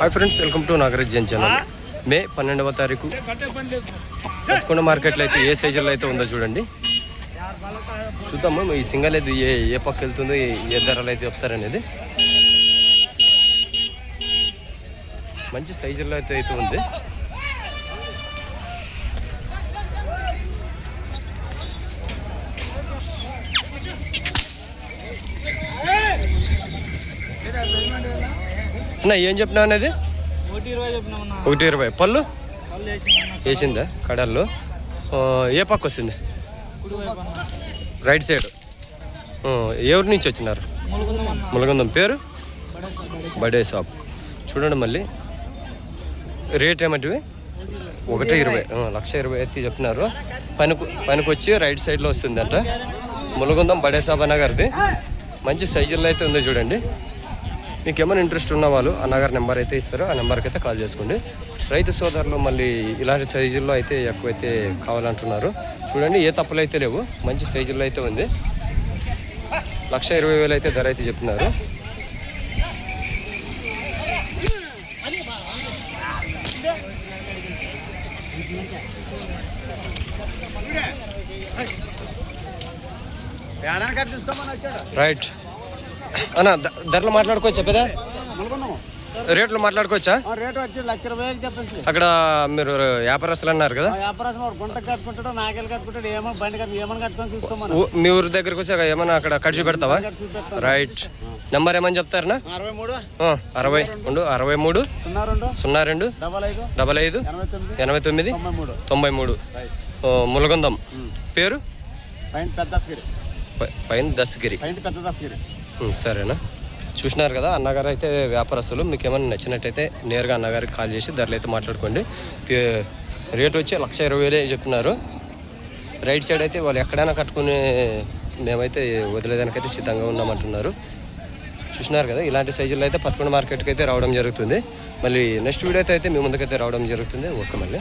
Hi friends welcome to Nagaraj Jan channel May పన్నెండవ తారీఖు పదకొండు మార్కెట్లో అయితే ఏ సైజుల్లో అయితే ఉందో చూడండి. చూద్దాము ఈ సింగల్ అయితే ఏ ఏ పక్క వెళ్తుందో ఏ ధరలు అయితే చెప్తారనేది. మంచి సైజుల్లో అయితే అయితే ఉంది. అన్న ఏం చెప్పినా అనేది ఒకటి ఇరవై పళ్ళు? వేసిందా కడల్లో? ఏ పక్క వస్తుంది? Right side. ఎవరి నుంచి వచ్చినారు? ములగందం. పేరు? బడే షాప్. చూడండి మళ్ళీ. రేట్ ఏమంటివి? ఒకటి ఇరవై. లక్ష ఇరవై అయితే చెప్తున్నారు. పనికి పనికి వచ్చి రైట్ సైడ్లో వస్తుందంట. ములగుందం బడే షాప్ అన్న గారిది. మంచి సైజుల్లో అయితే ఉందో చూడండి. మీకు ఏమైనా ఇంట్రెస్ట్ ఉన్న వాళ్ళు అన్నగారి నెంబర్ అయితే ఇస్తారో ఆ నెంబర్కి అయితే కాల్ చేసుకోండి రైతు సోదరులు మళ్ళీ ఇలాంటి సైజుల్లో అయితే ఎక్కువైతే కావాలంటున్నారు చూడండి ఏ తప్పులు అయితే లేవు మంచి సైజుల్లో అయితే ఉంది లక్ష ఇరవై వేలు అయితే ధర అయితే చెప్తున్నారు రైట్ అన్న ధరలు మాట్లాడుకోవచ్చా పెద్ద ములుగుందము రేట్లు మాట్లాడుకోవచ్చా? రేటు వచ్చి లక్ష రూపాయలు చెప్పేసి. అక్కడ మీరు వ్యాపారస్తులు అన్నారు కదా? వ్యాపారం వాడు గుంట కట్టుకుంటాడు నాగేలు కట్టుకుంటాడు ఏమో బండి ఏమని కట్టుకొని మీ ఊరి దగ్గరకు వచ్చి ఏమైనా అక్కడ ఖర్చు పెడతావా? రైట్. నెంబర్ ఏమని చెప్తారనా అరవై మూడు. అరవై రెండు అరవై మూడు. సున్నా రెండు. సున్నా రెండు. డబల్ ఐదు. డబల్ ఐదు. ఎనభై తొమ్మిది. తొంభై మూడు. ములగొందం. పేరు? పైన పెద్ద దశగిరి పైన దస్గిరి. పైన పెద్ద దశగిరి సరేనా. చూసినారు కదా అన్నగారు అయితే వ్యాపారస్తులు మీకు ఏమైనా నచ్చినట్టయితే నేరుగా అన్నగారికి కాల్ చేసి ధరలు అయితే మాట్లాడుకోండి. రేట్ వచ్చి లక్ష ఇరవై వేలే చెప్తున్నారు రైట్ సైడ్ అయితే వాళ్ళు ఎక్కడైనా కట్టుకుని మేమైతే వదిలేదానికైతే సిద్ధంగా ఉన్నామంటున్నారు. చూసినారు కదా ఇలాంటి సైజుల్లో అయితే పదకొండు మార్కెట్కి అయితే రావడం జరుగుతుంది. మళ్ళీ నెక్స్ట్ వీడియో అయితే మీ ముందుకైతే రావడం జరుగుతుంది. ఓకే మళ్ళీ.